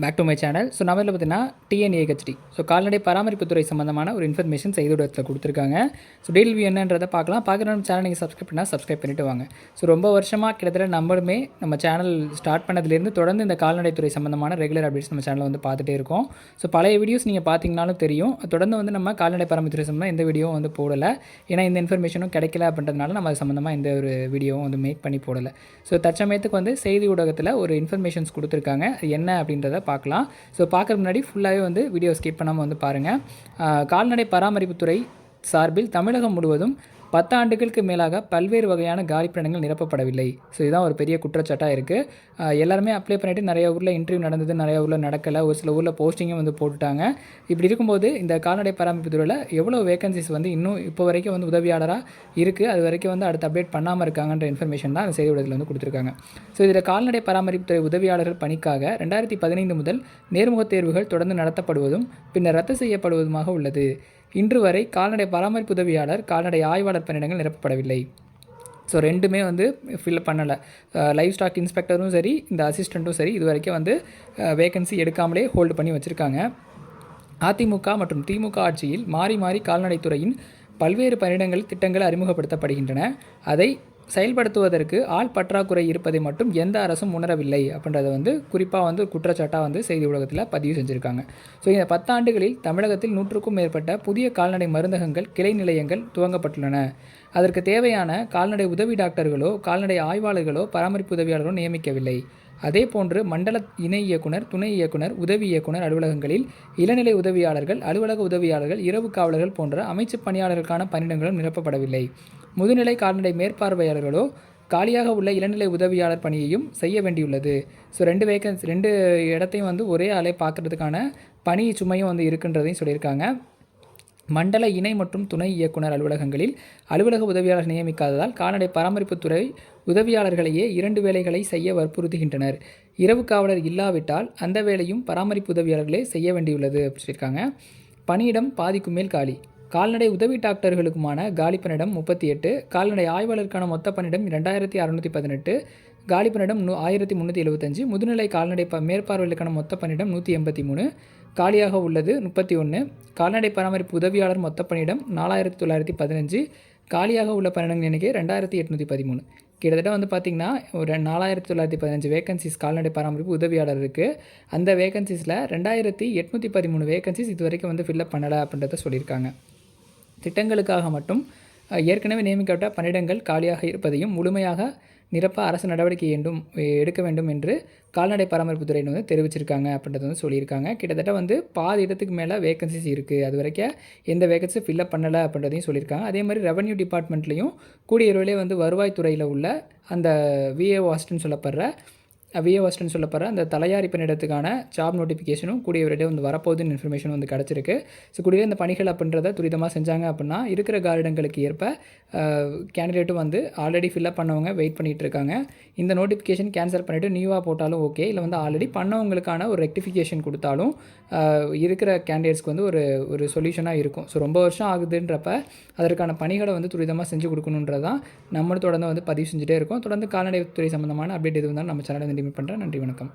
Back to my channel so நம்ம இதில் பார்த்தீங்கன்னா டிஎன்ஏஹெச்டி ஸோ கால்நடை பராமரிப்புத்துறை சம்மந்தமான ஒரு இன்ஃபர்மேஷன் இடத்துல கொடுத்துருக்காங்க. ஸோ டீல் வியூ என்னன்றதை பார்க்கலாம். பார்க்குற நம்ம சேனல் நீங்கள் சப்ஸ்கிரைப் பண்ணால் சப்ஸ்கிரைப் பண்ணிட்டு வாங்க. ஸோ ரொம்ப வருஷமாக கிட்டத்தட்ட நம்மளுமே நம்ம சேனல் ஸ்டார்ட் பண்ணதுலேருந்து தொடர்ந்து இந்த கால்நடைத்துறை சம்மந்தமான ரெகுலர் அப்டேட்ஸ் நம்ம சேனலில் வந்து பார்த்துட்டே இருக்கோம். ஸோ பழைய வீடியோஸ் நீங்கள் பார்த்தீங்கனாலும் தெரியும். தொடர்ந்து வந்து நம்ம கால்நடை பராமரிப்புத்துறை சம்மந்தமாக எந்த வீடியோவும் வந்து போடலை. ஏன்னா இந்த இன்ஃபர்மேஷனும் கிடைக்கல அப்படின்றதுனால நம்ம அது சம்மந்தமாக எந்த ஒரு வீடியோவும் வந்து மேக் பண்ணி போடலை. ஸோ தற்சமயத்துக்கு வந்து செய்தி ஊடகத்தில் ஒரு இன்ஃபர்மேஷன்ஸ் கொடுத்துருக்காங்க. என்ன அப்படின்றத பார்க்கலாம். ஸோ பார்க்குறதுக்கு முன்னாடி ஃபுல்லாகவே வந்து வீடியோ ஸ்கிப் பண்ணாமல் வந்து பாருங்கள் கால்நடை பராமரிப்புத்துறை சார்பில் தமிழகம் முழுவதும் பத்து ஆண்டுகளுக்கு மேலாக பல்வேறு வகையான காலிப்பிடங்கள் நிரப்பப்படவில்லை. ஸோ இதுதான் ஒரு பெரிய குற்றச்சாட்டாக இருக்குது எல்லாருமே அப்ளை பண்ணிவிட்டு நிறைய ஊரில் இன்டர்வியூ நடந்தது நிறைய ஊரில் நடக்கலை. ஒரு சில ஊரில் போஸ்டிங்கும் வந்து போட்டுட்டாங்க. இப்படி இருக்கும்போது இந்த கால்நடை பராமரிப்பு துறையில் எவ்வளோ வேகன்சிஸ் வந்து இன்னும் இப்போ வரைக்கும் வந்து உதவியாளராக இருக்குது அது வரைக்கும் வந்து அடுத்து அப்டேட் பண்ணாமல் இருக்காங்கன்ற இன்ஃபர்மேஷன் தான் அந்த செய்தி ஊடகத்தில் வந்து கொடுத்துருக்காங்க. ஸோ இதில் கால்நடை பராமரிப்புத்துறை உதவியாளர்கள் பணிக்காக ரெண்டாயிரத்தி பதினைந்து முதல் நேர்முகத் தேர்வுகள் தொடர்ந்து நடத்தப்படுவதும் பின்னர் ரத்து செய்யப்படுவதுமாக உள்ளது. இன்று வரை கால்நடை பராமரிப்பு உதவியாளர் கால்நடை ஆய்வாளர் பணியிடங்கள் நிரப்பப்படவில்லை. ஸோ ரெண்டுமே வந்து ஃபில் பண்ணலை. லைவ் ஸ்டாக் இன்ஸ்பெக்டரும் சரி இந்த அசிஸ்டண்ட்டும் சரி இது வரைக்கும் வந்து வேகன்சி எடுக்காமலே ஹோல்டு பண்ணி வச்சுருக்காங்க. அதிமுக மற்றும் திமுக ஆட்சியில் மாறி மாறி கால்நடைத்துறையின் பல்வேறு பணியிடங்கள் திட்டங்கள் அறிமுகப்படுத்தப்படுகின்றன. அதை செயல்படுத்துவதற்கு ஆள் பற்றாக்குறை இருப்பதை மட்டும் எந்த அரசும் உணரவில்லை அப்படின்றத வந்து குறிப்பாக வந்து குற்றச்சாட்டாக வந்து செய்தி ஊடகத்தில் பதிவு செஞ்சுருக்காங்க. ஸோ இந்த பத்தாண்டுகளில் தமிழகத்தில் நூற்றுக்கும் மேற்பட்ட புதிய கால்நடை மருந்தகங்கள் கிளை நிலையங்கள் துவங்கப்பட்டுள்ளன. அதற்கு தேவையான கால்நடை உதவி டாக்டர்களோ கால்நடை ஆய்வாளர்களோ பராமரிப்பு உதவியாளர்களோ நியமிக்கவில்லை. அதே போன்று மண்டல இணை இயக்குனர் துணை இயக்குனர் உதவி இயக்குனர் அலுவலகங்களில் இளநிலை உதவியாளர்கள் அலுவலக உதவியாளர்கள் இரவு காவலர்கள் போன்ற அமைச்சு பணியாளர்களுக்கான பணியிடங்களும் நிரப்பப்படவில்லை. முதுநிலை கால்நடை மேற்பார்வையாளர்களோ காலியாக உள்ள இளநிலை உதவியாளர் பணியையும் செய்ய வேண்டியுள்ளது. ஸோ ரெண்டு வேகன்ஸ் ரெண்டு இடத்தையும் வந்து ஒரே ஆளை பார்க்குறதுக்கான பணி சுமையும் வந்து இருக்குன்றதையும் சொல்லியிருக்காங்க. மண்டல இணை மற்றும் துணை இயக்குனர் அலுவலகங்களில் அலுவலக உதவியாளர் நியமிக்காததால் கால்நடை பராமரிப்புத்துறை உதவியாளர்களையே இரண்டு வேலைகளை செய்ய வற்புறுத்துகின்றனர். இரவு காவலர் இல்லாவிட்டால் அந்த வேலையும் பராமரிப்பு உதவியாளர்களே செய்ய வேண்டியுள்ளது அப்படி சொல்லியிருக்காங்க. பணியிடம் பாதிக்கும் மேல் காலி. கால்நடை உதவி டாக்டர்களுக்குமான காலி பணியிடம் முப்பத்தி எட்டு கால்நடை ஆய்வாளருக்கான மொத்த பணியிடம் ரெண்டாயிரத்தி அறுநூற்றி பதினெட்டு காலி பணியிடம் நூ ஆயிரத்தி முந்நூற்றி எழுபத்தஞ்சு முதுநிலை கால்நடை ப மேற்பார்வைகளுக்கான மொத்த பணியிடம் நூற்றி எண்பத்தி மூணு காலியாக உள்ளது முப்பத்தி ஒன்று கால்நடை பராமரிப்பு உதவியாளர் மொத்த பணியிடம் நாலாயிரத்தி தொள்ளாயிரத்தி பதினஞ்சு காலியாக உள்ள பணியிடங்கள் எண்ணிக்கை ரெண்டாயிரத்தி எட்நூற்றி பதிமூணு. கிட்டத்தட்ட வந்து பார்த்திங்கன்னா ஒரு நாலாயிரத்தி தொள்ளாயிரத்தி பதினஞ்சு வேகன்சிஸ் கால்நடை பராமரிப்பு உதவியாளர் இருக்குது அந்த வேகன்சிஸில் ரெண்டாயிரத்தி எட்நூற்றி பதிமூணு வேகன்சிஸ் இது வரைக்கும் வந்து ஃபில்லப் பண்ணலை அப்படின்றத சொல்லியிருக்காங்க. திட்டங்களுக்காக மட்டும் ஏற்கனவே நியமிக்கப்பட்ட பணியிடங்கள் காலியாக இருப்பதையும் முழுமையாக நிரப்ப அரசு நடவடிக்கை வேண்டும் எடுக்க வேண்டும் என்று கால்நடை பராமரிப்புத்துறையின் வந்து தெரிவிச்சிருக்காங்க அப்படின்றத வந்து சொல்லியிருக்காங்க. கிட்டத்தட்ட வந்து பாதி இடத்துக்கு மேலே வேகன்சிஸ் இருக்குது அது வரைக்கும் எந்த வேகன்சி ஃபில்லப் பண்ணலை அப்படின்றதையும் சொல்லியிருக்காங்க. அதே மாதிரி ரெவன்யூ டிபார்ட்மெண்ட்லேயும் கூடிய விரைவிலே வந்து வருவாய்த்துறையில் உள்ள அந்த விஏஓ அசிஸ்டன்ட் சொல்லப்படுற விஏ வஸ்டன் சொல்லப்படுற அந்த தலையாரி பணியிடத்துக்கான ஜாப் நோட்டிஃபிகேஷனும் கூடிய விரைவில் வந்து வரப்போகுதுன்னு இன்ஃபர்மேஷன் வந்து கிடச்சிருக்கு. ஸோ கூடிய இந்த பணிகள் அப்படின்றத துரிதமாக செஞ்சாங்க அப்படின்னா இருக்கிற காரிடங்களுக்கு ஏற்ப கேண்டிடேட்டும் வந்து ஆல்ரெடி ஃபில்அப் பண்ணவங்க வெயிட் பண்ணிகிட்டு இருக்காங்க. இந்த நோட்டிஃபிகேஷன் கேன்சல் பண்ணிவிட்டு நியூவாக போட்டாலும் ஓகே இல்லை வந்து ஆல்ரெடி பண்ணவங்களுக்கான ஒரு ரெக்டிஃபிகேஷன் கொடுத்தாலும் இருக்கிற கேண்டிடேட்ஸ்க்கு வந்து ஒரு ஒரு சொல்யூஷனாக இருக்கும். ஸோ ரொம்ப வருஷம் ஆகுதுன்றப்ப அதற்கான பணிகளை வந்து துரிதமாக செஞ்சு கொடுக்கணுன்றதான் நம்மளும் தொடர்ந்து வந்து பதிவு செஞ்சுட்டே இருக்கோம். தொடர்ந்து கால்நடைத்துறை சம்மந்தமான அப்டேட் எது வந்தாலும் நம்ம சேனலை வந்து பண்ணுறேன் நன்றி வணக்கம்.